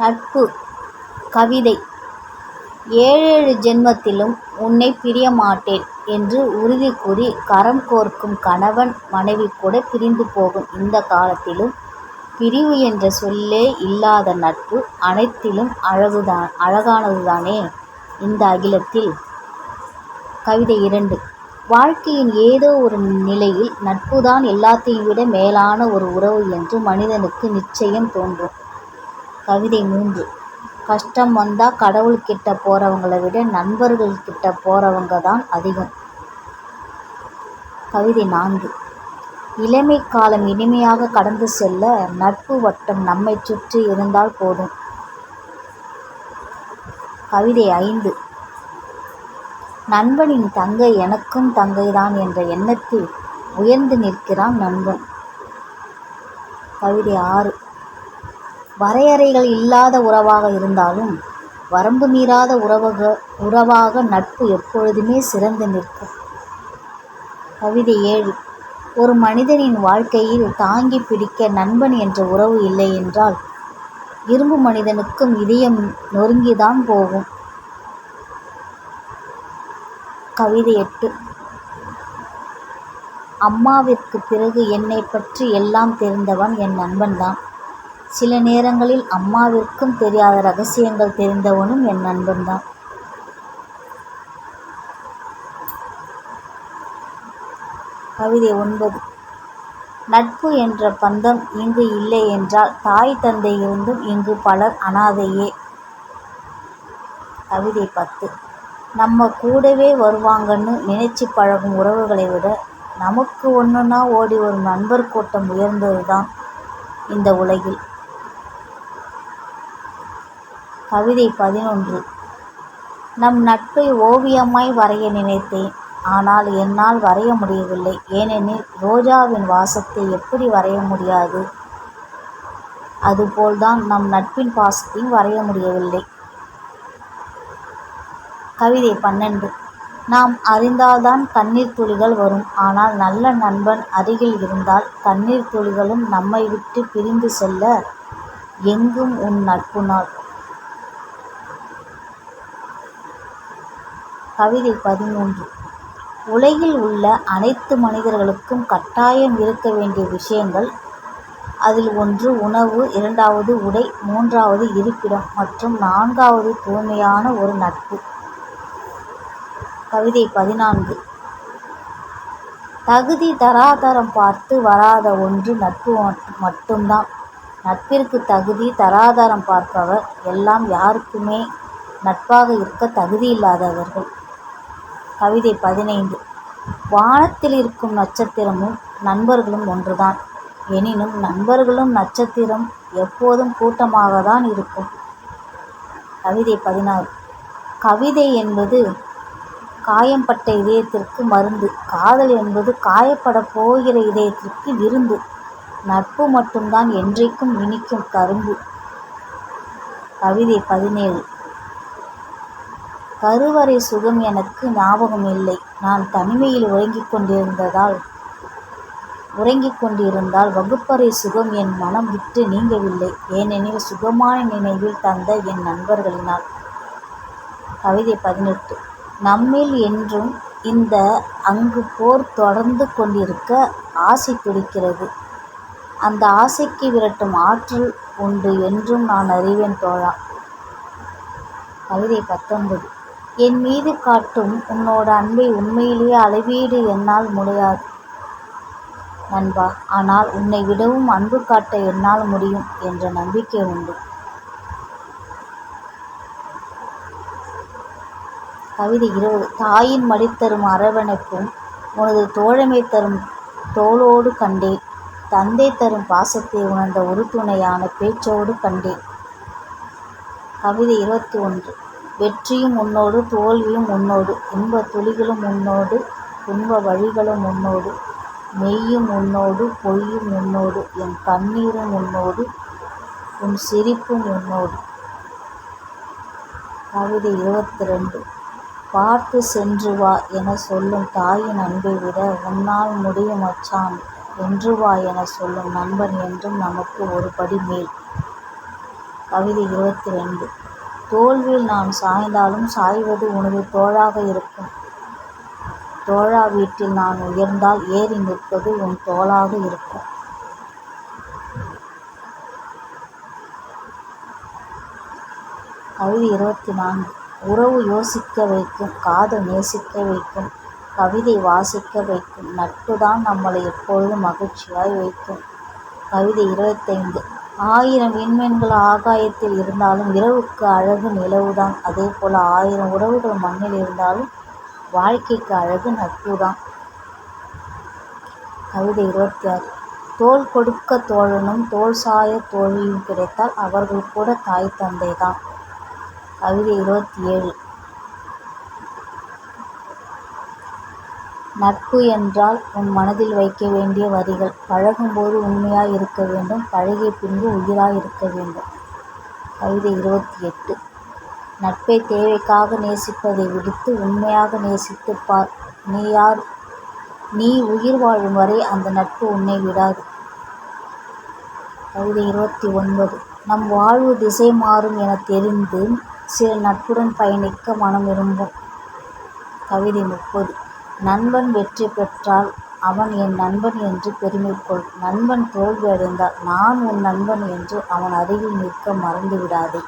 நட்பு கவிதை ஏழேழு ஜென்மத்திலும் உன்னை பிரியமாட்டேன் என்று உறுதி கூறி கரம் கோர்க்கும் கணவன் மனைவி கூட பிரிந்து போகும் இந்த காலத்திலும் பிரிவு என்ற சொல்லே இல்லாத நட்பு அனைத்திலும் அழகுதான் அழகானதுதானே இந்த அகிலத்தில். கவிதை இரண்டு வாழ்க்கையின் ஏதோ ஒரு நிலையில் நட்புதான் எல்லாத்தையும் விட மேலான ஒரு உறவு என்று மனிதனுக்கு நிச்சயம் தோன்றும். கவிதை மூன்று கஷ்டம் வந்தால் கடவுள்கிட்ட போகிறவங்களை விட நண்பர்கள் போகிறவங்க தான் அதிகம். கவிதை நான்கு இளமை காலம் இனிமையாக கடந்து செல்ல நட்பு வட்டம் நம்மைச் சுற்றி இருந்தால் போதும். கவிதை ஐந்து நண்பனின் தங்கை எனக்கும் தங்கைதான் என்ற எண்ணத்தில் உயர்ந்து நிற்கிறான் நண்பன். கவிதை ஆறு வரையறைகள் இல்லாத உறவாக இருந்தாலும் வரம்பு மீறாத உறவக உறவாக நட்பு எப்பொழுதுமே சிறந்து நிற்கும். கவிதை ஏழு ஒரு மனிதனின் வாழ்க்கையில் தாங்கிப் பிடிக்க நண்பன் என்ற உறவு இல்லை என்றால் இரும்பு மனிதனுக்கும் இதயம் நொறுங்கிதான் போகும். கவிதை எட்டு அம்மாவிற்குப் பிறகு என்னை பற்றி எல்லாம் தெரிந்தவன் என் நண்பன்தான். சில நேரங்களில் அம்மாவிற்கும் தெரியாத ரகசியங்கள் தெரிந்தவனும் என் நண்பன்தான். கவிதை ஒன்பது நட்பு என்ற பந்தம் இங்கு இல்லை என்றால் தாய் தந்தை இருந்தும் இங்கு பலர் அனாதையே. கவிதை பத்து நம்ம கூடவே வருவாங்கன்னு நினைச்சு பழகும் உறவுகளை விட நமக்கு ஒண்ணுன்னா ஓடிவரும் நண்பர் கூட்டம் உயர்ந்ததுதான் இந்த உலகில். கவிதை பதினொன்று நம் நட்பை ஓவியமாய் வரைய நினைத்தேன். ஆனால் என்னால் வரைய முடியவில்லை. ஏனெனில் ரோஜாவின் வாசத்தை எப்படி வரைய முடியாது அதுபோல்தான் நம் நட்பின் பாசத்தையும் வரைய முடியவில்லை. கவிதை பன்னெண்டு நாம் அறிந்தால்தான் கண்ணீர் துளிகள் வரும். ஆனால் நல்ல நண்பன் அருகில் இருந்தால் கண்ணீர் துளிகளும் நம்மை விட்டு பிரிந்து செல்ல எங்கும் உன் நட்பு நாள். கவிதை பதிமூன்று உலகில் உள்ள அனைத்து மனிதர்களுக்கும் கட்டாயம் இருக்க வேண்டிய விஷயங்கள் அதில் ஒன்று உணவு இரண்டாவது உடை மூன்றாவது இருப்பிடம் மற்றும் நான்காவது தூய்மையான ஒரு நட்பு. கவிதை பதினான்கு தகுதி தராதரம் பார்த்து வராத ஒன்று நட்பு மட்டும்தான். நட்பிற்கு தகுதி தராதரம் பார்ப்பவர் எல்லாம் யாருக்குமே நட்பாக இருக்க தகுதியில்லாதவர்கள். கவிதை பதினைந்து வானத்தில் இருக்கும் நட்சத்திரமும் நண்பர்களும் ஒன்றுதான். எனினும் நண்பர்களும் நட்சத்திரம் எப்போதும் கூட்டமாக தான் இருக்கும். கவிதை பதினாறு கவிதை என்பது காயம்பட்ட இதயத்திற்கு மருந்து. காதல் என்பது காயப்படப் போகிற இதயத்திற்கு விருந்து. நட்பு மட்டும்தான் என்றைக்கும் இனிக்கும் கரும்பு. கவிதை பதினேழு கருவறை சுகம் எனக்கு ஞாபகம் இல்லை நான் தனிமையில் உறங்கிக் கொண்டிருந்தால் வகுப்பறை சுகம் என் மனம் விட்டு நீங்கவில்லை. ஏனெனில் சுகமான நினைவில் தந்த என் நண்பர்களினால். கவிதை பதினெட்டு நம்மில் என்றும் இந்த அங்கு போர் தொடர்ந்து கொண்டிருக்க ஆசை துடிக்கிறது. அந்த ஆசைக்கு விரட்டும் ஆற்றல் உண்டு என்றும் நான் அறிவேன் தோழா. கவிதை பத்தொன்பது என் மீது காட்டும் உன்னோட அன்பை உண்மையிலேயே அளவீடு என்னால் முடியாது நண்பா. ஆனால் உன்னை விடவும் அன்பு காட்ட என்னால் முடியும் என்ற நம்பிக்கை உண்டு. கவிதை இருபது தாயின் மடி தரும் அரவணைப்பும் உனது தோழமை தரும் தோளோடு கண்டேன். தந்தை தரும் பாசத்தை உணர்ந்த உறுதுணையான பேச்சோடு கண்டேன். கவிதை இருபத்தி ஒன்று வெற்றியும் உன்னோடு தோல்வியும் உன்னோடு இன்பத் துளிகளும் உன்னோடு துன்ப வழிகளும் உன்னோடு மெய்யும் உன்னோடு பொய்யும் உன்னோடு என் கண்ணீரும் உன்னோடு உன் சிரிப்பும் உன்னோடு. கவிதை இருபத்திரண்டு பார்த்து சென்று வா என சொல்லும் தாயின் அன்பை விட உன்னால் முடியும் அச்சான் என்று வா என சொல்லும் நண்பன் என்றும் நமக்கு ஒரு படி மேல். கவிதை இருபத்தி ரெண்டு தோல்வியில் நான் சாய்ந்தாலும் சாய்வது உனது தோளாக இருக்கும். தோழா வீட்டில் நான் உயர்ந்தால் ஏறி நிற்பது உன் தோளாக இருக்கும். கவிதை இருபத்தி நான்கு. உறவு யோசிக்க வைக்கும் காதல் நேசிக்க வைக்கும் கவிதை வாசிக்க வைக்கும் நட்புதான் நம்மளை எப்பொழுதும் மகிழ்ச்சியாய் வைக்கும். கவிதை இருபத்தைந்து. ஆயிரம் விண்மீன்கள் ஆகாயத்தில் இருந்தாலும் இரவுக்கு அழகு நிலவுதான். அதேபோல ஆயிரம் உறவுகள் மண்ணில் இருந்தாலும் வாழ்க்கைக்கு அழகு நட்பு தான் கவிதை இருபத்தி ஆறு தோள் கொடுக்க தோழனும் தோல் சாய தோழியும் கிடைத்தால் அவர்கள் கூட தாய் தந்தை தான் கவிதை இருபத்தி ஏழு. நட்பு என்றால் உன் மனதில் வைக்க வேண்டிய வரிகள். பழகும்போது உண்மையாய் இருக்க வேண்டும். பழகிய பின்பு உயிராய் இருக்க வேண்டும். கவிதை இருபத்தி எட்டு. நட்பை தேவைக்காக நேசிப்பதை விடுத்து உண்மையாக நேசித்து பார். நீ யார்? நீ உயிர் வாழும் வரை அந்த நட்பு உன்னை விடாது. கவிதை இருபத்தி ஒன்பது. நம் வாழ்வு திசை மாறும் என தெரிந்து சில நட்புடன் பயணிக்க மனம் விரும்பும். கவிதை முப்பது. நண்பன் வெற்றி பெற்றால் அவன் என் நண்பன் என்று பெருமை கொள் நண்பன் தோல்வி அடைந்தால் நான் உன் நண்பன் என்று அவன் அருகில் நிற்க மறந்து விடாதே